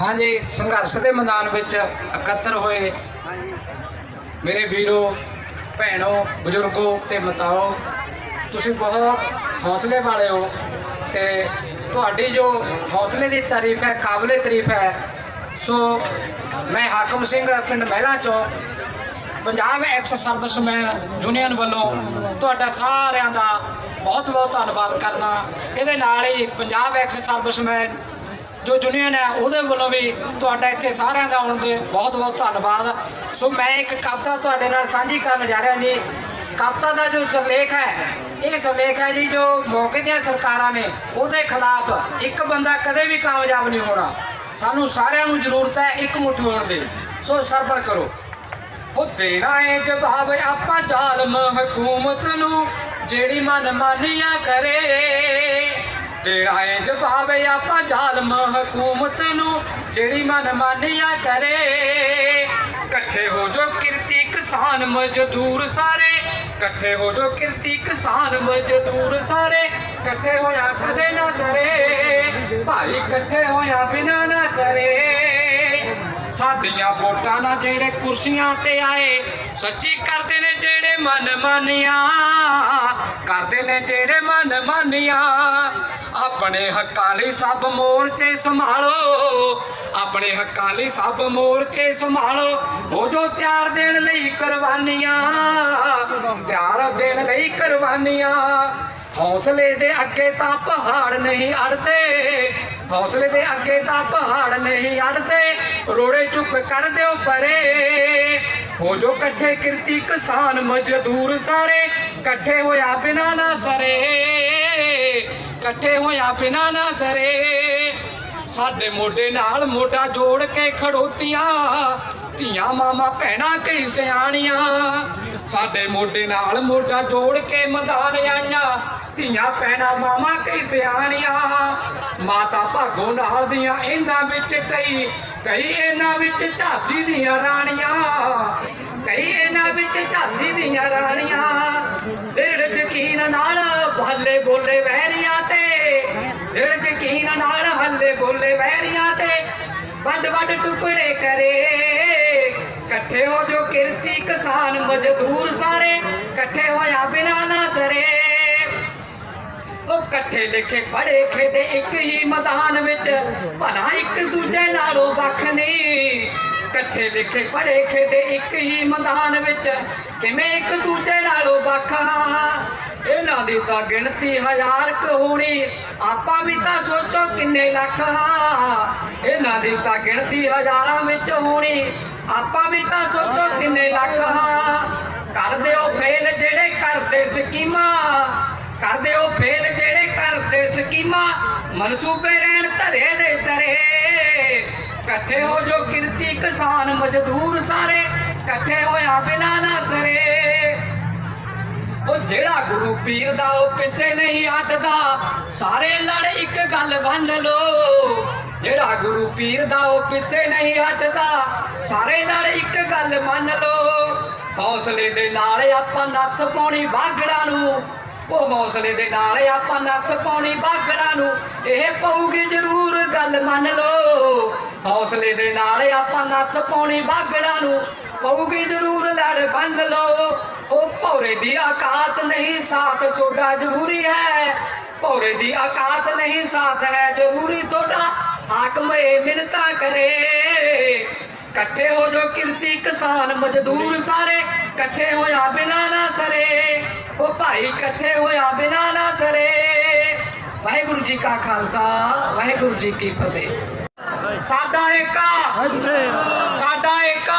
ਹਾਂਜੀ, ਸੰਘਰਸ਼ ਦੇ ਮੈਦਾਨ ਵਿੱਚ ਇਕੱਤਰ ਹੋਏ ਮੇਰੇ ਵੀਰੋ, ਭੈਣੋ, ਬਜ਼ੁਰਗੋ ਤੇ ਮਤਾਓ, ਤੁਸੀਂ ਬਹੁਤ ਹੌਸਲੇ ਵਾਲੇ ਹੋ ਤੇ ਤੁਹਾਡੀ ਜੋ ਹੌਸਲੇ ਦੀ ਤਾਰੀਫ ਹੈ, ਕਾਬਲੇ ਤਾਰੀਫ ਹੈ, ਸੋ ਮੈਂ ਹਾਕਮ ਸਿੰਘ ਪਿੰਡ ਮਹਿਲਾ ਚੋਂ ਪੰਜਾਬ ਐਕਸ ਸਰਵਿਸਮੈਨ ਯੂਨੀਅਨ ਵੱਲੋਂ ਤੁਹਾਡਾ ਸਾਰਿਆਂ ਦਾ ਬਹੁਤ ਬਹੁਤ ਧੰਨਵਾਦ ਕਰਦਾ। ਇਹਦੇ ਨਾਲ ਹੀ ਪੰਜਾਬ ਐਕਸ ਸਰਵਿਸਮੈਨ ਜੋ ਯੂਨੀਅਨ ਹੈ, ਉਹਦੇ ਵੱਲੋਂ ਵੀ ਤੁਹਾਡਾ ਇੱਥੇ ਸਾਰਿਆਂ ਦਾ ਆਉਣ ਦੇ ਬਹੁਤ ਬਹੁਤ ਧੰਨਵਾਦ। ਸੋ ਮੈਂ ਇੱਕ ਕਵਿਤਾ ਤੁਹਾਡੇ ਨਾਲ ਸਾਂਝੀ ਕਰਨ ਜਾ ਰਿਹਾ ਜੀ। ਕਵਿਤਾ ਦਾ ਜੋ ਸਿਰਲੇਖ ਹੈ, ਇਹ ਸਿਰਲੇਖ ਹੈ ਜੀ ਜੋ ਮੌਕੇ ਦੀਆਂ ਸਰਕਾਰਾਂ ਨੇ ਉਹਦੇ ਖਿਲਾਫ ਇੱਕ ਬੰਦਾ ਕਦੇ ਵੀ ਕਾਮਯਾਬ ਨਹੀਂ ਹੋਣਾ। ਸਾਨੂੰ ਸਾਰਿਆਂ ਨੂੰ ਜ਼ਰੂਰਤ ਹੈ ਇੱਕ ਮੁੱਠ ਹੋਣ ਦੀ। ਸੋ ਸਰਵਣ ਕਰੋ। ਉਹ ਦੇਣਾ ਏ ਜਵਾਬ ਆਪਾਂ ਜ਼ਾਲਮ ਹਕੂਮਤ ਨੂੰ, ਜਿਹੜੀ ਮਨ ਮਾਨੀਆਂ ਕਰੇ। ਦੇਣਾ ਏ ਜਵਾਬ ਆਪਾਂ ਜ਼ਾਲਮ ਹਕੂਮਤ ਨੂੰ, ਜਿਹੜੀ ਮਨ ਮਾਨੀਆਂ ਕਰੇ। ਇਕੱਠੇ ਹੋ ਜੋ ਕਿਰਤੀ ਕਿਸਾਨ ਮਜ਼ਦੂਰ ਸਾਰੇ, ਇਕੱਠੇ ਹੋ ਜੋ ਕਿਰਤੀ ਕਿਸਾਨ ਮਜ਼ਦੂਰ ਸਾਰੇ, ਇਕੱਠੇ ਹੋਇਆ ਕਦੇ ਨਾ ਸਰੇ। ਭਾਈ ਇਕੱਠੇ ਹੋਇਆ ਬਿਨਾ ਸਾਡੀਆਂ ਵੋਟਾਂ ਨਾਲ ਜਿਹੜੇ ਕੁਰਸੀਆਂ ਤੇ ਆਏ, ਸੱਚੀ ਕਰਦੇ ਨੇ ਜਿਹੜੇ ਮਨ ਮਾਨੀਆਂ, ਕਰਦੇ ਨੇ ਜਿਹੜੇ ਮਨ ਮਾਨੀਆਂ। ਆਪਣੇ ਹੱਕਾਂ ਲਈ ਸਭ ਮੋਰਚੇ ਸੰਭਾਲੋ, ਆਪਣੇ ਹੱਕਾਂ ਲਈ ਸਭ ਮੋਰਚੇ ਸੰਭਾਲੋ। ਉਹ ਜੋ ਤਿਆਰ ਦੇਣ ਲਈ ਕੁਰਬਾਨੀਆਂ, ਤਿਆਰ ਦੇਣ ਲਈ ਕੁਰਬਾਨੀਆਂ। ਹੌਸਲੇ ਦੇ ਅੱਗੇ ਤਾਂ ਪਹਾੜ ਨਹੀਂ ਅੜਦੇ ਹੌਸਲੇ ਦੇ ਅੱਗੇ ਤਾਂ ਪਹਾੜ ਨਹੀਂ ਅੜਦੇ। ਰੋੜੇ ਚੁੱਕ ਕਰ ਦਿਓ ਪਰੇ। ਹੋ ਜੋ ਇਕੱਠੇ ਕਿਰਤੀ ਕਿਸਾਨ ਮਜ਼ਦੂਰ ਸਾਰੇ। ਇਕੱਠੇ ਹੋਇਆ ਬਿਨਾ ਨਾ ਸਰੇ। ਇਕੱਠੇ ਹੋਇਆ ਬਿਨਾ ਨਾ ਸਰੇ। ਸਾਡੇ ਮੋਢੇ ਨਾਲ ਮੋਢਾ ਜੋੜ ਕੇ ਖੜੋਤੀਆਂ। ਧੀਆਂ ਮਾਮਾ ਭੈਣਾਂ ਕਈ ਸਿਆਣੀਆਂ। ਸਾਡੇ ਮੋਢੇ ਨਾਲ ਮੋਢਾ ਜੋੜ ਕੇ ਮੈਦਾਨ ਆਈਆਂ ਧੀਆਂ ਭੈਣਾਂ ਮਾਮਾ ਕਈ ਸਿਆਣੀਆਂ। ਮਾਤਾ ਭਾਗੋ ਨਾਲ ਦੀਆਂ ਇਹਨਾਂ ਵਿੱਚ ਕਈ ਕਈ ਇਹਨਾਂ ਵਿੱਚ ਝਾਸੀ ਦੀਆਂ ਰਾਣੀਆਂ। ਕਈ ਇਹਨਾਂ ਵਿੱਚ ਝਾਂਸੀ ਦੀਆਂ ਰਾਣੀਆਂ। ਦਿਲ ਯਕੀਨ ਨਾਲ ਹੱਲੇ ਬੋਲੇ ਵਹਿਰੀਆਂ ਤੇ। ਦਿਲ ਯਕੀਨ ਨਾਲ ਹੱਲੇ ਬੋਲੇ ਵਹਿਰੀਆਂ ਤੇ। ਵੱਡ ਵੱਡ ਟੁਕੜੇ ਕਰੇ। ਇਕੱਠੇ ਹੋ ਜੋ ਕਿਰਤੀ ਕਿਸਾਨ ਮਜ਼ਦੂਰ ਸਾਰੇ, ਇਕੱਠੇ ਹੋਇਆ ਬਿਨਾ ਨਾ ਸਰੇ। ਉਹ ਇਕੱਠੇ ਲਿਖੇ ਪੜੇ ਖੇਡੇ ਇੱਕ ਹੀ ਮੈਦਾਨ ਵਿੱਚ, ਭਲਾ ਇੱਕ ਦੂਜੇ ਨਾਲੋਂ ਵੱਖ ਨਹੀਂ। ਇਕੱਠੇ ਲਿਖੇ ਪੜੇ ਖੇਡੇ ਇੱਕ ਹੀ ਮੈਦਾਨ ਵਿੱਚ, ਕਿਵੇਂ ਇੱਕ ਦੂਜੇ ਨਾਲੋਂ ਵੱਖ? ਹਾਂ ਇਹਨਾਂ ਦੀ ਤਾਂ ਗਿਣਤੀ ਹਜ਼ਾਰ ਕੁ ਹੋਣੀ। ਆਪਾਂ ਵੀ ਤਾਂ ਸੋਚੋ ਕਿੰਨੇ ਲੱਖ ਹਾਂ ਇਹਨਾਂ ਦੀ ਤਾਂ ਗਿਣਤੀ ਹਜ਼ਾਰਾਂ ਵਿੱਚ ਹੋਣੀ। ਆਪਾਂ ਵੀ ਤਾਂ ਸੋਚੋ ਕਿੰਨੇ ਲੱਖ ਹਾਂ ਕਰ ਦਿਓ ਫੇਲ ਜਿਹੜੇ ਕਰਦੇ ਸਕੀਮਾਂ। ਕਰਦੇ ਹੋ ਫੇਲ ਜਿਹੜੇ ਕਰਦੇ ਸਕੀਮਾਂ। ਮਨਸੂਬੇ ਰਹਿਣ ਧਰੇ ਦੇ ਤਰੇ ਇਕੱਠੇ ਹੋ ਜੋ ਕਿਰਤੀ ਕਿਸਾਨ ਮਜ਼ਦੂਰ ਸਾਰੇ। ਇਕੱਠੇ ਹੋਇਆ ਬਿਨਾ ਨਾ ਸਰੇ। ਉਹ ਜਿਹੜਾ ਗੁਰੂ ਪੀਰ ਦਾ ਉਹ ਪਿੱਛੇ ਨਹੀਂ ਹਟਦਾ। ਸਾਰੇ ਲੜ ਇੱਕ ਗੱਲ ਬੰਨ ਲੋ ਜਿਹੜਾ ਗੁਰੂ ਪੀਰ ਦਾ ਉਹ ਪਿੱਛੇ ਨਹੀਂ ਹਟਦਾ। ਸਾਰੇ ਲੜ ਇੱਕ ਗੱਲ ਮੰਨ ਲੋ ਹੌਸਲੇ ਦੇ ਨਾਲ ਆਪਾਂ ਨੱਥ ਪਾਉਣੀ ਬਾਗੜਾ ਨੂੰ। ਉਹ ਹੌਸਲੇ ਦੇ ਨਾਲ ਆਪਾਂ ਨੱਥ ਪਾਉਣੀ ਬਾਗੜਾ ਨੂੰ। ਇਹ ਪਊਗੀ ਜ਼ਰੂਰ ਗੱਲ ਮੰਨ ਲੋ ਹੌਸਲੇ ਦੇ ਨਾਲ ਆਪਾਂ ਨੱਥ ਪਾਉਣੀ ਬਾਗੜਾ ਨੂੰ। ਪਊਗੀ ਜ਼ਰੂਰ ਲੜ ਬੰਨ ਲੋ ਉਹ ਭੌਰੇ ਦੀ ਔਕਾਤ ਨਹੀਂ ਸਾਥ ਛੋਡਾ ਜ਼ਰੂਰੀ ਹੈ। ਭੌਰੇ ਦੀ ਔਕਾਤ ਨਹੀਂ ਸਾਥ ਹੈ ਜ਼ਰੂਰੀ ਤੁਹਾਡਾ। ਹਾਕਮ ਇਹ ਮਿੰਤਾ ਕਰੇ। ਇਕੱਠੇ ਹੋ ਜੋ ਕਿਰਤੀ ਕਿਸਾਨ ਮਜ਼ਦੂਰ ਸਾਰੇ। ਇਕੱਠੇ ਹੋਇਆ ਬਿਨਾ ਨਾ ਸਰੇ। ਉਹ ਭਾਈ ਇਕੱਠੇ ਹੋਇਆ ਬਿਨਾ ਨਾ ਸਰੇ। ਵਾਹਿਗੁਰੂ ਜੀ ਕਾ ਖਾਲਸਾ ਵਾਹਿਗੁਰੂ ਜੀ ਕੀ ਫਤਿਹ। ਸਾਡਾ ਏਕਾ। ਸਾਡਾ ਏਕਾ।